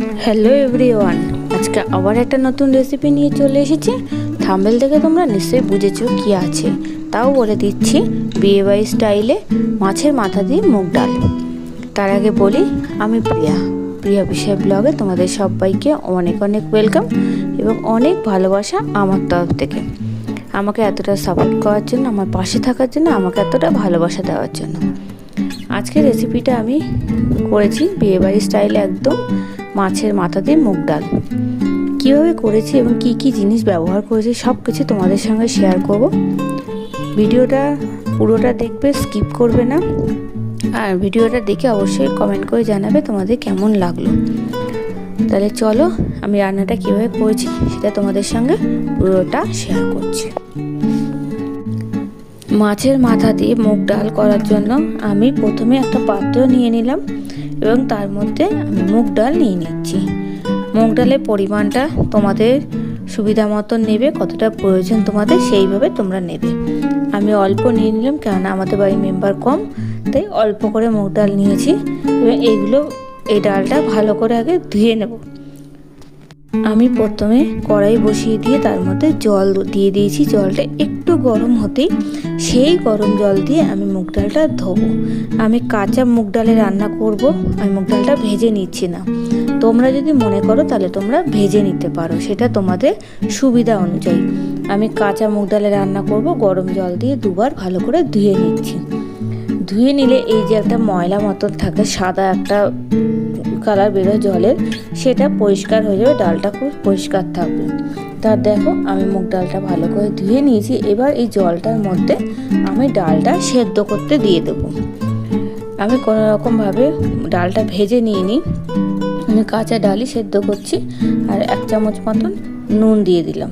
Hello everyone আজকে আবার একটা নতুন রেসিপি নিয়ে চলে এসেছি। থাম্বেল দেখে তোমরা নিশ্চয়ই বুঝেছ কি আছে। তাও বলে দিচ্ছি বিয়েবাড়ি স্টাইলে মাছের মাথা দিয়ে মুগ ডাল। তার আগে বলি, আমি প্রিয়া। প্রিয়া বিষয় ব্লগে তোমাদের সবাইকে অনেক অনেক ওয়েলকাম এবং অনেক ভালোবাসা আমার তরফ থেকে। আমাকে এতটা সাপোর্ট করার জন্য, আমার পাশে থাকার জন্য, আমাকে এতটা ভালোবাসা দেওয়ার জন্য। আজকের রেসিপিটা আমি করেছি বিয়েবাড়ি স্টাইলে একদম। মাছের মাথা দিয়ে মুগ ডাল। কীভাবে করেছি এবং কি কি জিনিস ব্যবহার করেছি সব কিছু তোমাদের সঙ্গে শেয়ার করব। ভিডিওটা পুরোটা দেখবে স্কিপ করবে না। আর ভিডিওটা দেখে অবশ্যই কমেন্ট করে জানাবে তোমাদের কেমন লাগল। তাহলে চলো, আমি রান্নাটা কীভাবে করেছি সেটা তোমাদের সঙ্গে পুরোটা শেয়ার করছি। মাছের মাথা দিয়ে মুগ ডাল করার জন্য আমি প্রথমে একটা পাত্র নিয়ে নিলাম। এবং তার মধ্যে আমি মুগ ডাল নিয়ে নিচ্ছি। মুগ ডালের পরিমাণটা তোমাদের সুবিধা মতন নেবে, কতটা প্রয়োজন তোমাদের সেইভাবে তোমরা নেবে। আমি অল্প নিয়ে নিলাম, কেননা আমাদের বাড়ির মেম্বার কম, তাই অল্প করে মুগ ডাল নিয়েছি। এবং এইগুলো এই ডালটা ভালো করে আগে ধুয়ে নেব। আমি প্রথমে কড়াই বসিয়ে দিয়ে তার মধ্যে জল দিয়ে দিয়েছি, জলটা একটু গরম হতেই সেই গরম জল দিয়ে আমি মুগ ডালটা ধোবো। আমি কাঁচা মুগ ডালে রান্না করব, আমি মুগ ডালটা ভেজে নিচ্ছি না। তোমরা যদি মনে করো তাহলে তোমরা ভেজে নিতে পারো, সেটা তোমাদের সুবিধা অনুযায়ী। আমি কাঁচা মুগ ডালে রান্না করব, গরম জল দিয়ে দুবার ভালো করে ধুয়ে নিচ্ছি। ধুয়ে নিলে এই যে একটা ময়লা মতন থাকে, সাদা একটা কালার বেরোয় জলের, সেটা পরিষ্কার হয়ে যাবে, ডালটা খুব পরিষ্কার থাকবে। তার দেখো, আমি মুগ ডালটা ভালো করে ধুয়ে নিয়েছি। এবার এই জলটার মধ্যে আমি ডালটা সেদ্ধ করতে দিয়ে দেবো। আমি কোনো রকমভাবে ডালটা ভেজে নিয়ে নিই আমি কাঁচা ডালই সেদ্ধ করছি আর এক চামচ মতন নুন দিয়ে দিলাম।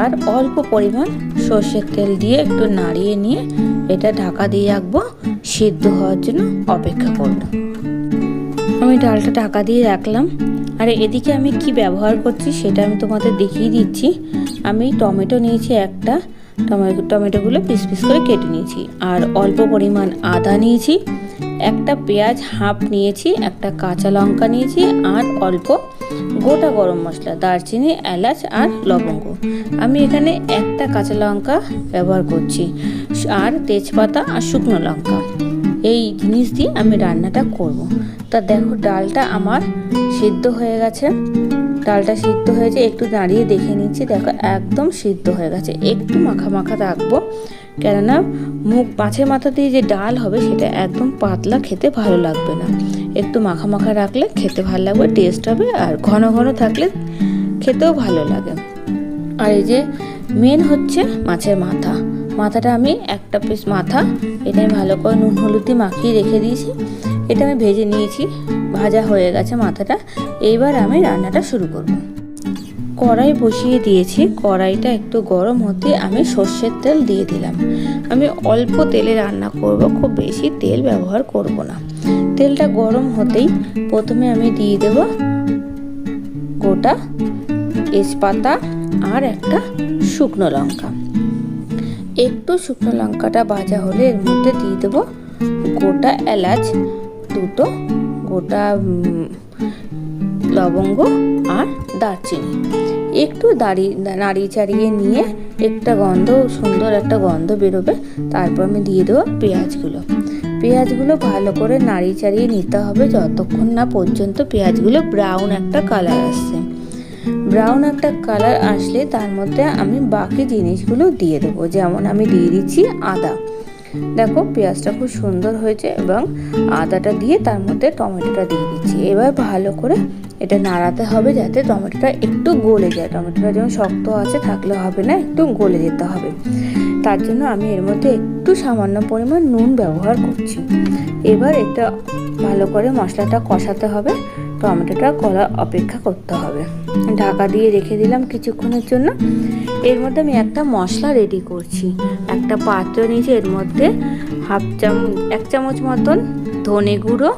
আর অল্প পরিমাণ সর্ষের তেল দিয়ে একটু নাড়িয়ে নিয়ে এটা ঢাকা দিয়ে রাখব। সিদ্ধ হওয়ার জন্য অপেক্ষা করব। আমি ডালটা ঢাকা দিয়ে রাখলাম। আর এদিকে আমি কি ব্যবহার করছি সেটা আমি তোমাদের দেখিয়ে দিচ্ছি। আমি টমেটো নিয়েছি একটা টমেটো টমেটোগুলো পিস পিস করে কেটে নিয়েছি। আর অল্প পরিমাণ আদা নিয়েছি, একটা পেঁয়াজ হাফ নিয়েছি, একটা কাঁচা লঙ্কা নিয়েছি, আর অল্প গোটা গরম মশলা, দারচিনি, এলাচ আর লবঙ্গ। আমি এখানে একটা কাঁচা লঙ্কা ব্যবহার করছি, আর তেজপাতা আর শুকনো লঙ্কা। এই জিনিস দিয়ে আমি রান্নাটা করব। তা দেখো ডালটা আমার সিদ্ধ হয়ে গেছে। ডালটা সিদ্ধ হয়েছে, একটু দাঁড়িয়ে দেখে নিচ্ছি। দেখো একদম সিদ্ধ হয়ে গেছে। একটু মাখা মাখা রাখব। কেননা মুখ মাছের মাথা দিয়ে যে ডাল হবে, সেটা একদম পাতলা খেতে ভালো লাগবে না। একটু মাখা মাখা রাখলে খেতে ভালো লাগবে টেস্ট হবে, আর ঘন ঘন থাকলে খেতেও ভালো লাগে। আর এই যে মেন হচ্ছে মাছের মাথা। মাথাটা আমি একটা পিস মাথা এটা আমি ভালো করে নুন হলুদ দিয়ে মাখিয়ে রেখে দিয়েছি। এটা আমি ভেজে নিয়েছি, ভাজা হয়ে গেছে মাথাটা। এইবার আমি রান্নাটা শুরু করব। কড়াই বসিয়ে দিয়েছি, কড়াইটা একটু গরম হতে আমি সর্ষের তেল দিয়ে দিলাম। আমি অল্প তেলে রান্না করব, খুব বেশি তেল ব্যবহার করব না। তেলটা গরম হতেই প্রথমে আমি দিয়ে দেব গোটা তেজপাতা আর একটা শুকনো লঙ্কা। একটু শুকনো লঙ্কাটা ভাজা হলে এর মধ্যে দিয়ে দেবো গোটা এলাচ, দুটো গোটা লবঙ্গ আর দারচিনি। একটু দাঁড়িয়ে নাড়িয়ে চাড়িয়ে নিয়ে একটা গন্ধ, সুন্দর একটা গন্ধ বেরোবে, তারপর আমি দিয়ে দেবো পেঁয়াজগুলো। পেঁয়াজগুলো ভালো করে নাড়িয়ে চাড়িয়ে নিতে হবে, যতক্ষণ না পর্যন্ত পেঁয়াজগুলো ব্রাউন একটা কালার আসছে। ব্রাউন একটা কালার আসলে তার মধ্যে আমি বাকি জিনিসগুলো দিয়ে দেবো। যেমন আমি দিয়ে দিচ্ছি আদা। দেখো, পেঁয়াজটা খুব সুন্দর হয়েছে এবং আদাটা দিয়ে তার মধ্যে টমেটোটা দিয়ে দিচ্ছি। এবার ভালো করে এটা নাড়াতে হবে যাতে টমেটোটা একটু গলে যায়। টমেটোটা যেমন শক্ত আছে থাকলে হবে না, একটু গলে যেতে হবে। তার জন্য আমি এর মধ্যে একটু সামান্য পরিমাণ নুন ব্যবহার করছি। এবার এটা ভালো করে মশলাটা কষাতে হবে। টমেটোটা কলা অপেক্ষা করতে হবে। ঢাকা দিয়ে রেখে দিলাম কিছুক্ষণের জন্য। এর মধ্যে আমি একটা মশলা রেডি করছি। একটা পাত্র নিয়েছি, এর মধ্যে হাফ চামচ, এক চামচ মতন ধনে গুঁড়ো,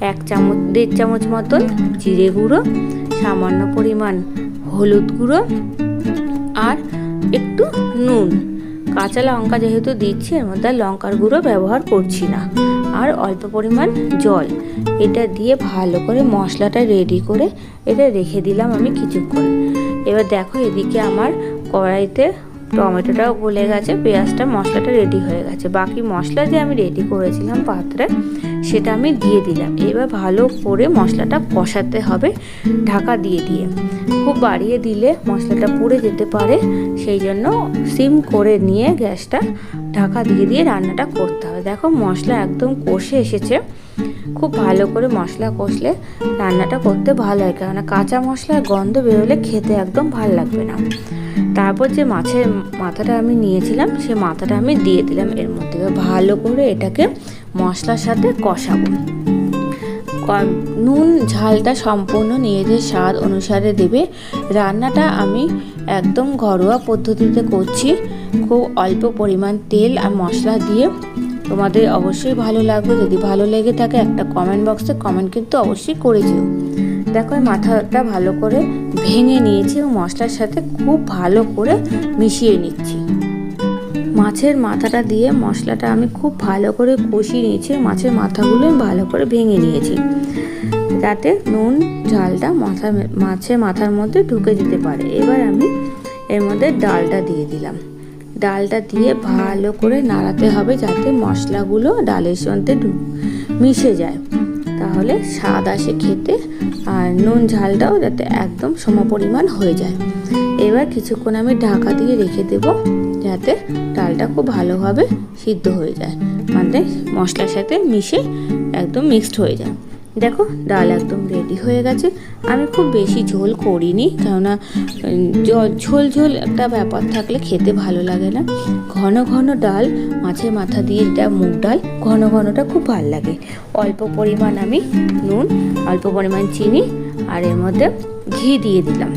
এক চামচ, দেড় চামচ মতন জিরে গুঁড়ো, সামান্য পরিমাণ হলুদ গুঁড়ো আর একটু নুন। কাঁচা লঙ্কা যেহেতু দিচ্ছি, এর মধ্যে লঙ্কার গুঁড়ো ব্যবহার করছি না। আর অল্প পরিমাণ জল। এটা দিয়ে ভালো করে মশলাটা রেডি করে এটা রেখে দিলাম আমি কিছুক্ষণ। এবার দেখো এদিকে আমার কড়াইতে টমেটোটাও গলে গেছে, পেঁয়াজটা মশলাটা রেডি হয়ে গেছে। বাকি মশলা যে আমি রেডি করেছিলাম পাত্রে সেটা আমি দিয়ে দিলাম। এবার ভালো করে মশলাটা কষাতে হবে ঢাকা দিয়ে দিয়ে। খুব বাড়িয়ে দিলে মশলাটা পুড়ে যেতে পারে, সেই জন্য সিম করে নিয়ে গ্যাসটা ঢাকা দিয়ে দিয়ে রান্নাটা করতে হবে। দেখো মশলা একদম কষে এসেছে। খুব ভালো করে মশলা কষলে রান্নাটা করতে ভালো হয়, কেননা কাঁচা মশলার গন্ধ বেরোলে খেতে একদম ভালো লাগবে না। তারপর যে মাছের মাথাটা আমি নিয়েছিলাম, সে মাথাটা আমি দিয়ে দিলাম এর মধ্যে। ভালো করে এটাকে মশলার সাথে কষাবো। নুন, ঝালটা সম্পূর্ণ নিজেদের স্বাদ অনুসারে দেবে। রান্নাটা আমি একদম ঘরোয়া পদ্ধতিতে করছি। খুব অল্প পরিমাণ তেল আর মশলা দিয়ে। তোমাদের অবশ্যই ভালো লাগবে। যদি ভালো লেগে থাকে একটা কমেন্ট বক্সে কমেন্ট কিন্তু অবশ্যই করে যেও। দেখো মাথাটা ভালো করে ভেঙে নিয়েছি এবং মশলার সাথে খুব ভালো করে মিশিয়ে নিচ্ছি। মাছের মাথাটা দিয়ে মশলাটা আমি খুব ভালো করে কষিয়ে নিয়েছি। মাছের মাথাগুলো ভালো করে ভেঙে নিয়েছি। যাতে নুন, ঝালটা মাথা মাছের মাথার মধ্যে ঢুকে যেতে পারে। এবার আমি এর মধ্যে ডালটা দিয়ে দিলাম। ডালটা দিয়ে ভালো করে নাড়াতে হবে যাতে মশলাগুলো ডালের সঙ্গে মিশে যায়। তাহলে স্বাদ আসে খেতে আর নুন, ঝালটাও যাতে একদম সমপরিমাণ হয়ে যায়। এবার কিছুক্ষণ আমি ঢাকা দিয়ে রেখে দেব। যাতে ডালটা খুব ভালোভাবে সিদ্ধ হয়ে যায়। মানে মশলার সাথে মিশে একদম মিক্সড হয়ে যায়। দেখো, ডাল একদম রেডি হয়ে গেছে। আমি খুব বেশি ঝোল করিনি, কেননা ঝোল ঝোল একটা ব্যাপার থাকলে খেতে ভালো লাগে না। ঘন ঘন ডাল, মাছের মাথা দিয়ে এটা মুগ ডাল, ঘন ঘনটা খুব ভালো লাগে। অল্প পরিমাণ আমি নুন, অল্প পরিমাণ চিনি আর এর মধ্যে ঘি দিয়ে দিলাম।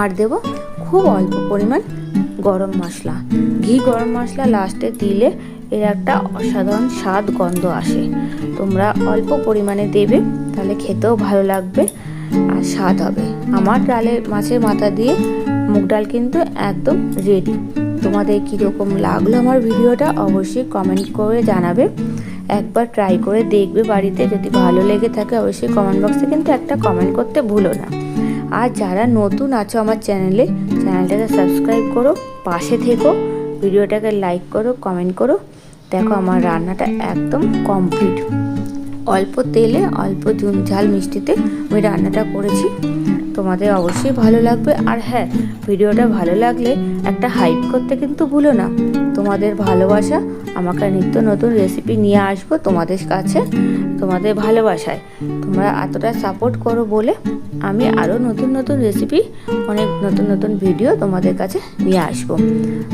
আর দেব খুব অল্প পরিমাণ গরম মশলা। ঘি গরম মশলা লাস্টে দিলে এর একটা অসাধারণ স্বাদ গন্ধ আসে। তোমরা অল্প পরিমাণে দেবে, তাহলে খেতেও ভালো লাগবে আর স্বাদ হবে। আমার ডালের মাছের মাথা দিয়ে মুগ ডাল কিন্তু একদম রেডি তোমাদের কীরকম লাগল আমার ভিডিওটা অবশ্যই কমেন্ট করে জানাবে। একবার ট্রাই করে দেখবে বাড়িতে, যদি ভালো লেগে থাকে অবশ্যই কমেন্ট বক্সে কিন্তু একটা কমেন্ট করতে ভুলো না। আর যারা নতুন আছো আমার চ্যানেলে, চ্যানেলটাকে সাবস্ক্রাইব করো, পাশে থেকো, ভিডিওটাকে লাইক করো, কমেন্ট করো। দেখো আমার রান্নাটা একদম কমপ্লিট। অল্প তেলে, অল্প ঝাল মিষ্টিতে আমি রান্নাটা করেছি। তোমাদের অবশ্যই ভালো লাগবে। আর হ্যাঁ ভিডিওটা ভালো লাগলে একটা হাইপ করতে কিন্তু ভুলো না। তোমাদের ভালোবাসা, আমাকে নিত্য নতুন রেসিপি নিয়ে আসব তোমাদের কাছে, তোমাদের ভালোবাসায়। তোমরা এতটা সাপোর্ট করো বলে আমি আরও নতুন নতুন রেসিপি অনেক নতুন নতুন ভিডিও তোমাদের কাছে নিয়ে আসব।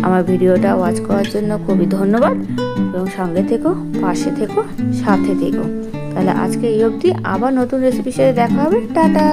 আমার ভিডিওটা ওয়াচ করার জন্য খুবই ধন্যবাদ এবং সঙ্গে থেকো, পাশে থেকো, সাথে থেকো। তাহলে আজকে এই অবধি আবার নতুন রেসিপির সাথে দেখা হবে। টাটা!